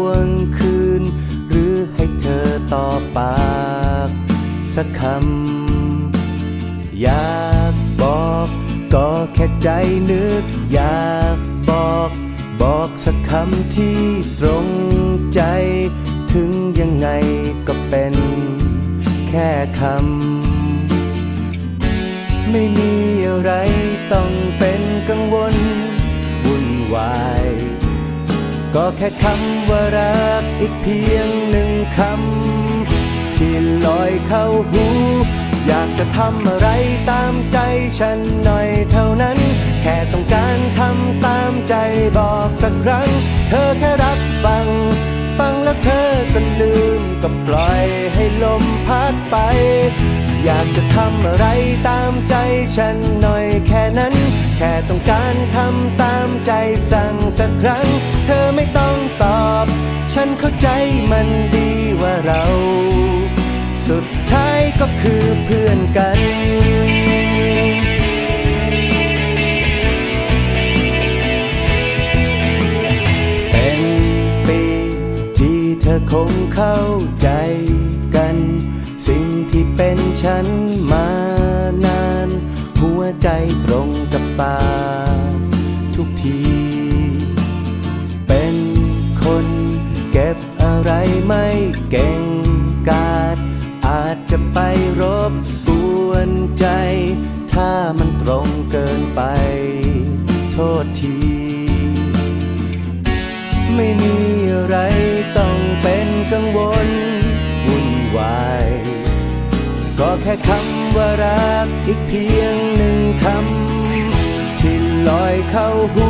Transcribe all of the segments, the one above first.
วงคืน หรือให้เธอต่อปากสักคำ อยากบอกก็แค่ใจนึก อยากบอก บอกสักคำที่ตรงใจ ถึงยังไงก็เป็นแค่คำ ไม่มีอะไร ก็แค่คำว่ารักอีกเพียงหนึ่งคำที่ลอยเข้าหู อยากจะทำอะไรตามใจฉันหน่อยเท่านั้น แค่ต้องการทำตามใจบอกสักครั้ง เธอแค่รับฟัง ฟังแล้วเธอก็ลืมก็ปล่อยให้ลมพัดไป อยากจะทำอะไรตามใจฉันหน่อยแค่นั้น แค่ต้องการทำตามใจสั่งสักครั้ง เธอไม่ต้องตอบ ฉันเข้าใจมันดีว่าเรา สุดท้ายก็คือเพื่อนกันเป็นปีที่เธอคงเข้าใจ เป็นฉันมานาน หัวใจตรงกับตาทุกที เป็นคนเก็บอะไรไม่เก่งกาจอาจจะไปรบกวนใจ ถ้ามันตรงเกินไป โทษที ไม่มีอะไรต้องเป็นกังวล แค่คำว่ารักอีกเพียงหนึ่งคำที่ลอยเข้าหู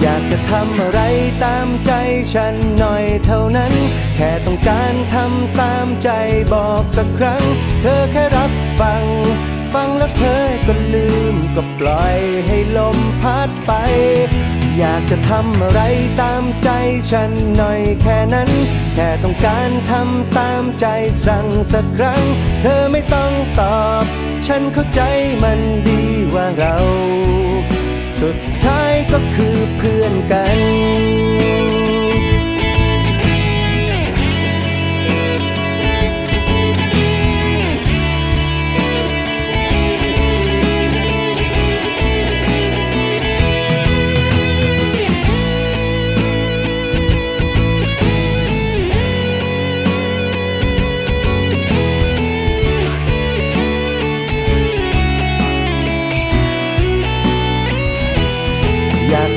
อยากจะทำอะไรตามใจฉันหน่อยเท่านั้น แค่ต้องการทำตามใจบอกสักครั้ง เธอแค่รับฟัง ฟังแล้วเธอก็ลืมก็ปล่อยให้ลมพัดไป อยากจะทำอะไรตามใจฉันหน่อยแค่นั้น แค่ต้องการทำตามใจสั่งสักครั้ง เธอไม่ต้องตอบ ฉันเข้าใจมันดีว่าเรา สุด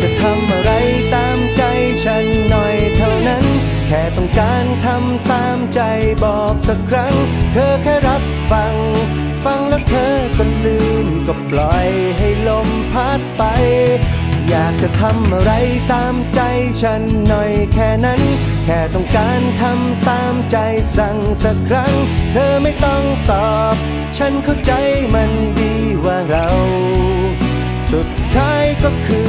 จะทำอะไรตามใจฉันหน่อยเท่านั้น แค่ต้องการทำตามใจบอกสักครั้ง เธอแค่รับฟัง ฟังแล้วเธอก็ลืมก็ปล่อยให้ลมพัดไป อยากจะทำอะไรตามใจฉันหน่อยแค่นั้น แค่ต้องการทำตามใจสั่งสักครั้ง เธอไม่ต้องตอบ ฉันเข้าใจมันดีว่าเรา สุดท้ายก็คือ